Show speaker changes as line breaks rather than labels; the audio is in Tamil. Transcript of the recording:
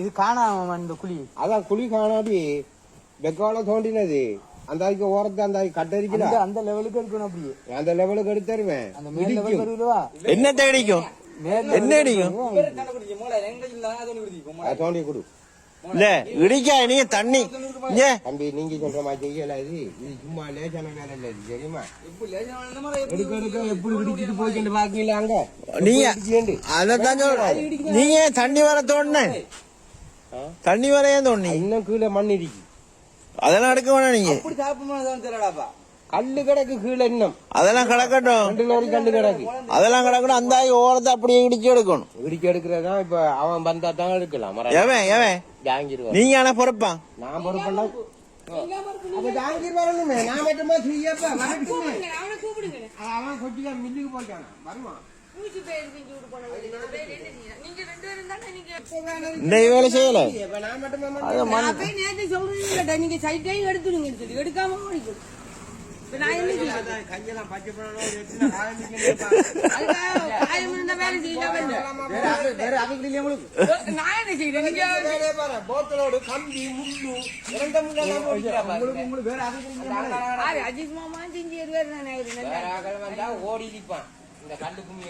இது
காணாம இந்த குழி.
அதான் குழி காணாடி. வெக்கால தோண்டினது. அந்த அதுக்கு ஓரத்தை அந்த கட்டரிக்கல
அந்த லெவலுக்கு இருக்கணும் அப்படியே.
அந்த லெவலுக்கு எடுத்து தருவேன்.
அந்த மேல் வருவா
என்ன அடிக்கும்
அதை தோண்டி கொடு.
இல்ல இடிக்கா நீ தண்ணி.
தம்பி நீங்க சொல்ற மாதிரி செய்யல இது. சும்மா லேசான வேலை? இல்ல இது தெரியுமா எடுக்க எடுக்க எப்படி இடிச்சிட்டு போய்க்கிட்டு பாக்கீங்களா அங்க?
நீங்க அதத்தான் சொல்றேன். நீங்க தண்ணி வர தோணுன? தண்ணி வர ஏன் தோணி
இன்னும் கீழே மண் இடிக்கு.
அதெல்லாம் எடுக்க வேணாம் நீங்க.
கல்லு கிடக்கு கீழே இன்னும்.
அதெல்லாம் கிடக்கட்டும்.
ரெண்டு லோரி கல்லு கிடக்கு.
அதெல்லாம் கிடக்கணும் அந்த ஓரத்தை அப்படியே இடிச்சு எடுக்கணும்.
இடிக்க எடுக்கிறதா இப்ப அவன் வந்தா தான் எடுக்கலாம்.
எவன் எவன்?
ஜாங்கிருவான்.
நீங்க ஆனா பொறுப்பான்
நான் அப்ப ஜாங்கிர் வரணுமே. மட்டுமா செய்யப்ப வரட்டுமே.
அவனை
மில்லுக்கு போயிட்டான். வருவான்.
வேலை செய்யல.
நீங்க சைட்டையும் எடுத்துடுங்க சொல்லி எடுக்காம
ஓடி இந்த கல்லு கும்மி